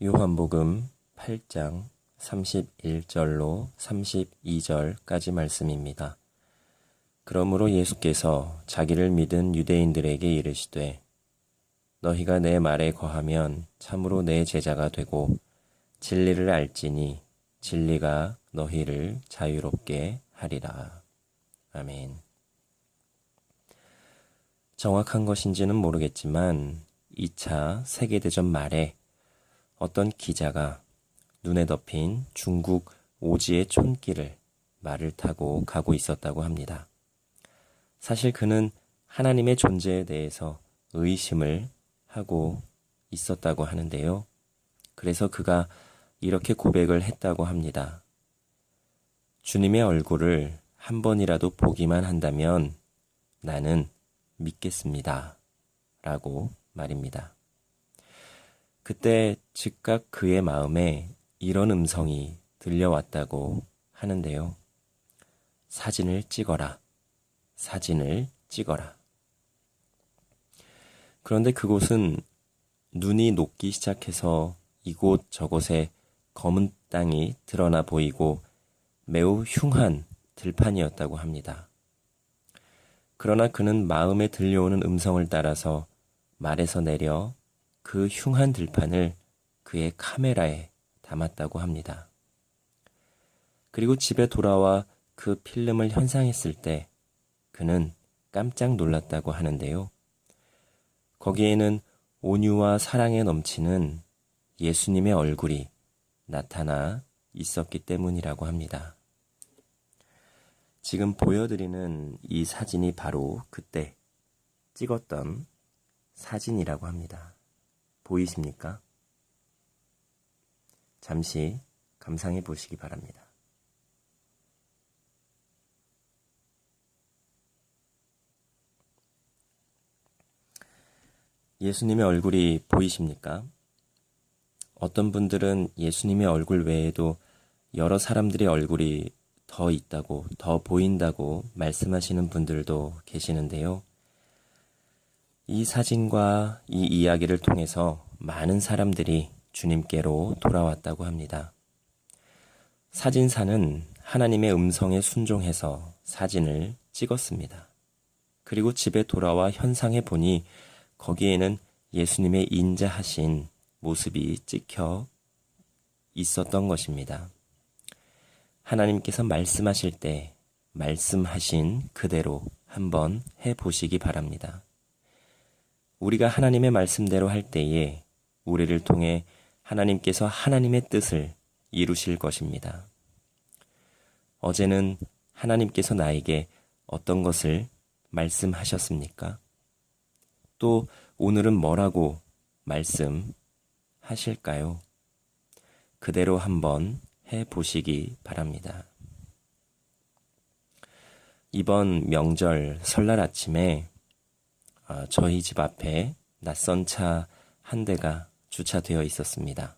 요한복음 8장 31절로 32절까지 말씀입니다. 그러므로 예수께서 자기를 믿은 유대인들에게 이르시되 너희가 내 말에 거하면 참으로 내 제자가 되고 진리를 알지니 진리가 너희를 자유롭게 하리라. 아멘. 정확한 것인지는 모르겠지만 2차 세계대전 말에 어떤 기자가 눈에 덮인 중국 오지의 촌길을 말을 타고 가고 있었다고 합니다. 사실 그는 하나님의 존재에 대해서 의심을 하고 있었다고 하는데요. 그래서 그가 이렇게 고백을 했다고 합니다. 주님의 얼굴을 한 번이라도 보기만 한다면 나는 믿겠습니다. 라고 말입니다. 그때 즉각 그의 마음에 이런 음성이 들려왔다고 하는데요. 사진을 찍어라. 사진을 찍어라. 그런데 그곳은 눈이 녹기 시작해서 이곳 저곳에 검은 땅이 드러나 보이고 매우 흉한 들판이었다고 합니다. 그러나 그는 마음에 들려오는 음성을 따라서 말에서 내려 그 흉한 들판을 그의 카메라에 담았다고 합니다. 그리고 집에 돌아와 그 필름을 현상했을 때 그는 깜짝 놀랐다고 하는데요. 거기에는 온유와 사랑에 넘치는 예수님의 얼굴이 나타나 있었기 때문이라고 합니다. 지금 보여드리는 이 사진이 바로 그때 찍었던 사진이라고 합니다. 보이십니까? 잠시 감상해 보시기 바랍니다. 예수님의 얼굴이 보이십니까? 어떤 분들은 예수님의 얼굴 외에도 여러 사람들의 얼굴이 더 있다고, 더 보인다고 말씀하시는 분들도 계시는데요. 이 사진과 이 이야기를 통해서 많은 사람들이 주님께로 돌아왔다고 합니다. 사진사는 하나님의 음성에 순종해서 사진을 찍었습니다. 그리고 집에 돌아와 현상에 보니 거기에는 예수님의 인자하신 모습이 찍혀 있었던 것입니다. 하나님께서 말씀하실 때 말씀하신 그대로 한번 해 보시기 바랍니다. 우리가 하나님의 말씀대로 할 때에 우리를 통해 하나님께서 하나님의 뜻을 이루실 것입니다. 어제는 하나님께서 나에게 어떤 것을 말씀하셨습니까? 또 오늘은 뭐라고 말씀하실까요? 그대로 한번 해 보시기 바랍니다. 이번 명절 설날 아침에 어, 저희 집 앞에 낯선 차 한 대가 주차되어 있었습니다.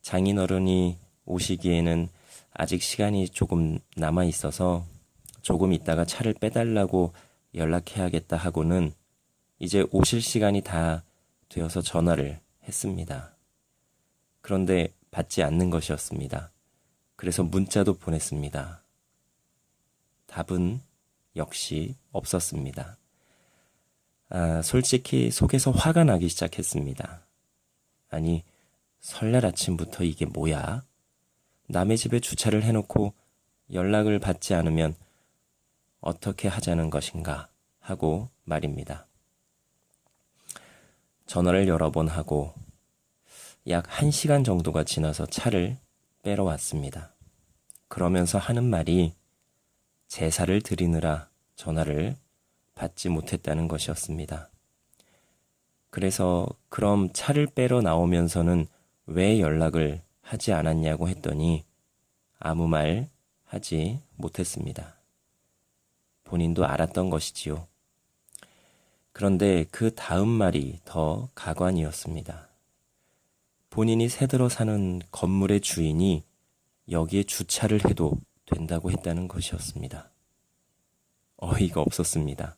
장인 어른이 오시기에는 아직 시간이 조금 남아 있어서 조금 있다가 차를 빼달라고 연락해야겠다 하고는 이제 오실 시간이 다 되어서 전화를 했습니다. 그런데 받지 않는 것이었습니다. 그래서 문자도 보냈습니다. 답은 역시 없었습니다. 아, 솔직히 속에서 화가 나기 시작했습니다. 아니, 설날 아침부터 이게 뭐야? 남의 집에 주차를 해놓고 연락을 받지 않으면 어떻게 하자는 것인가 하고 말입니다. 전화를 여러 번 하고 약 1시간 정도가 지나서 차를 빼러 왔습니다. 그러면서 하는 말이 제사를 드리느라 전화를 받지 못했다는 것이었습니다. 그래서 그럼 차를 빼러 나오면서는 왜 연락을 하지 않았냐고 했더니 아무 말 하지 못했습니다. 본인도 알았던 것이지요. 그런데 그 다음 말이 더 가관이었습니다. 본인이 새들어 사는 건물의 주인이 여기에 주차를 해도 된다고 했다는 것이었습니다. 어이가 없었습니다.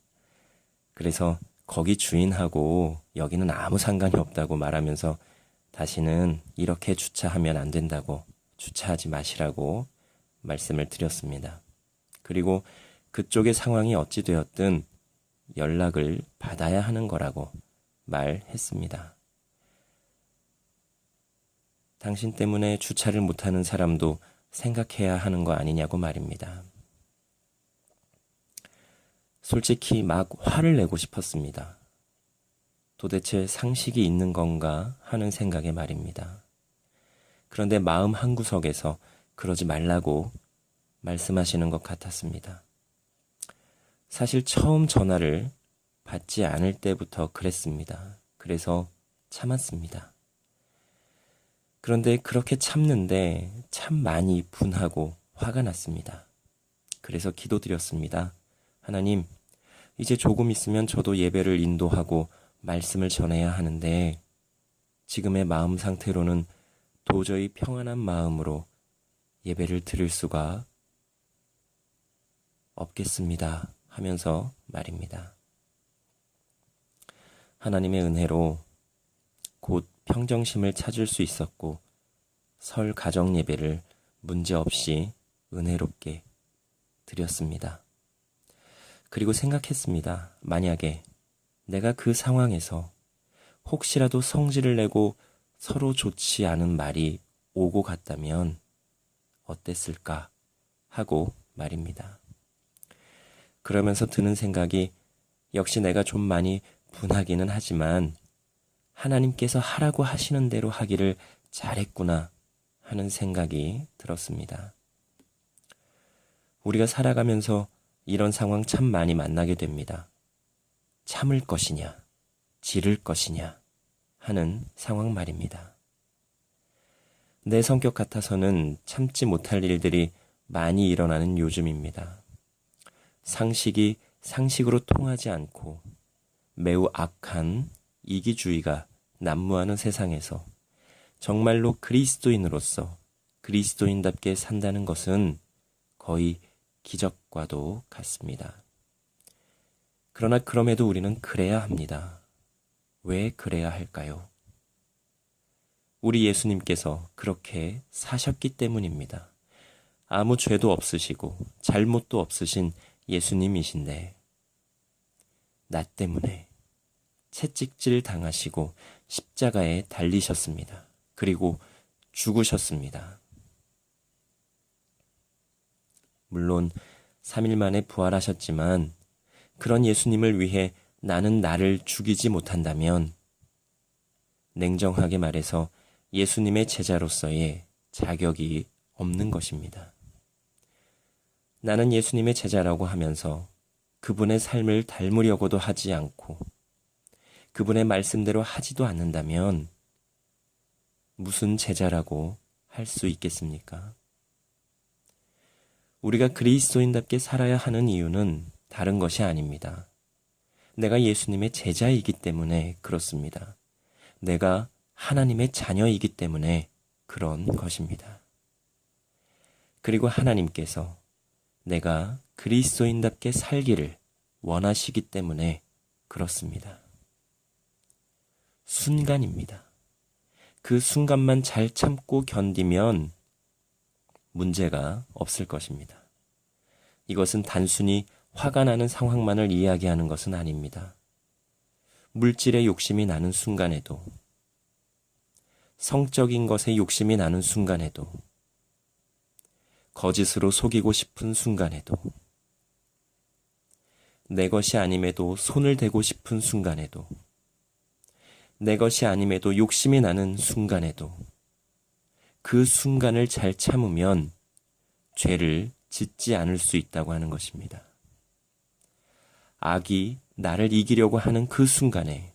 그래서 거기 주인하고 여기는 아무 상관이 없다고 말하면서 다시는 이렇게 주차하면 안 된다고 주차하지 마시라고 말씀을 드렸습니다. 그리고 그쪽의 상황이 어찌 되었든 연락을 받아야 하는 거라고 말했습니다. 당신 때문에 주차를 못하는 사람도 생각해야 하는 거 아니냐고 말입니다. 솔직히 막 화를 내고 싶었습니다. 도대체 상식이 있는 건가 하는 생각에 말입니다. 그런데 마음 한구석에서 그러지 말라고 말씀하시는 것 같았습니다. 사실 처음 전화를 받지 않을 때부터 그랬습니다. 그래서 참았습니다. 그런데 그렇게 참는데 참 많이 분하고 화가 났습니다. 그래서 기도드렸습니다. 하나님, 이제 조금 있으면 저도 예배를 인도하고 말씀을 전해야 하는데 지금의 마음 상태로는 도저히 평안한 마음으로 예배를 드릴 수가 없겠습니다. 하면서 말입니다. 하나님의 은혜로 곧 평정심을 찾을 수 있었고 설 가정 예배를 문제없이 은혜롭게 드렸습니다. 그리고 생각했습니다. 만약에 내가 그 상황에서 혹시라도 성질을 내고 서로 좋지 않은 말이 오고 갔다면 어땠을까 하고 말입니다. 그러면서 드는 생각이 역시 내가 좀 많이 분하기는 하지만 하나님께서 하라고 하시는 대로 하기를 잘했구나 하는 생각이 들었습니다. 우리가 살아가면서 이런 상황 참 많이 만나게 됩니다. 참을 것이냐, 지를 것이냐 하는 상황 말입니다. 내 성격 같아서는 참지 못할 일들이 많이 일어나는 요즘입니다. 상식이 상식으로 통하지 않고 매우 악한 이기주의가 난무하는 세상에서 정말로 그리스도인으로서 그리스도인답게 산다는 것은 거의 기적과도 같습니다. 그러나 그럼에도 우리는 그래야 합니다. 왜 그래야 할까요? 우리 예수님께서 그렇게 사셨기 때문입니다. 아무 죄도 없으시고 잘못도 없으신 예수님이신데, 나 때문에 채찍질 당하시고 십자가에 달리셨습니다. 그리고 죽으셨습니다. 물론 3일 만에 부활하셨지만 그런 예수님을 위해 나는 나를 죽이지 못한다면 냉정하게 말해서 예수님의 제자로서의 자격이 없는 것입니다. 나는 예수님의 제자라고 하면서 그분의 삶을 닮으려고도 하지 않고 그분의 말씀대로 하지도 않는다면 무슨 제자라고 할 수 있겠습니까? 우리가 그리스도인답게 살아야 하는 이유는 다른 것이 아닙니다. 내가 예수님의 제자이기 때문에 그렇습니다. 내가 하나님의 자녀이기 때문에 그런 것입니다. 그리고 하나님께서 내가 그리스도인답게 살기를 원하시기 때문에 그렇습니다. 순간입니다. 그 순간만 잘 참고 견디면 문제가 없을 것입니다. 이것은 단순히 화가 나는 상황만을 이야기하는 것은 아닙니다. 물질의 욕심이 나는 순간에도, 성적인 것에 욕심이 나는 순간에도, 거짓으로 속이고 싶은 순간에도, 내 것이 아님에도 손을 대고 싶은 순간에도, 내 것이 아님에도 욕심이 나는 순간에도, 그 순간을 잘 참으면 죄를 짓지 않을 수 있다고 하는 것입니다. 악이 나를 이기려고 하는 그 순간에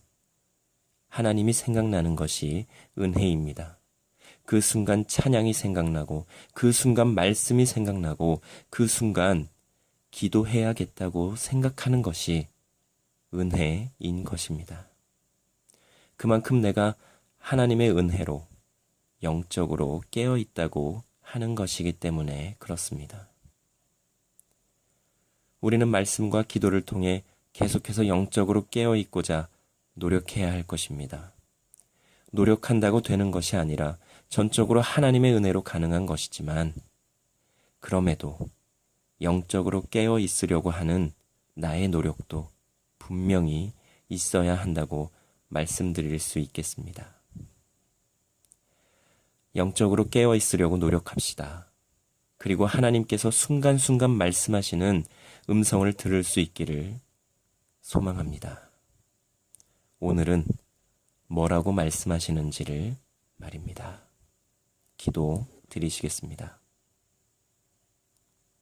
하나님이 생각나는 것이 은혜입니다. 그 순간 찬양이 생각나고 그 순간 말씀이 생각나고 그 순간 기도해야겠다고 생각하는 것이 은혜인 것입니다. 그만큼 내가 하나님의 은혜로 영적으로 깨어 있다고 하는 것이기 때문에 그렇습니다. 우리는 말씀과 기도를 통해 계속해서 영적으로 깨어 있고자 노력해야 할 것입니다. 노력한다고 되는 것이 아니라 전적으로 하나님의 은혜로 가능한 것이지만 그럼에도 영적으로 깨어 있으려고 하는 나의 노력도 분명히 있어야 한다고 말씀드릴 수 있겠습니다. 영적으로 깨어 있으려고 노력합시다. 그리고 하나님께서 순간순간 말씀하시는 음성을 들을 수 있기를 소망합니다. 오늘은 뭐라고 말씀하시는지를 말입니다. 기도 드리시겠습니다.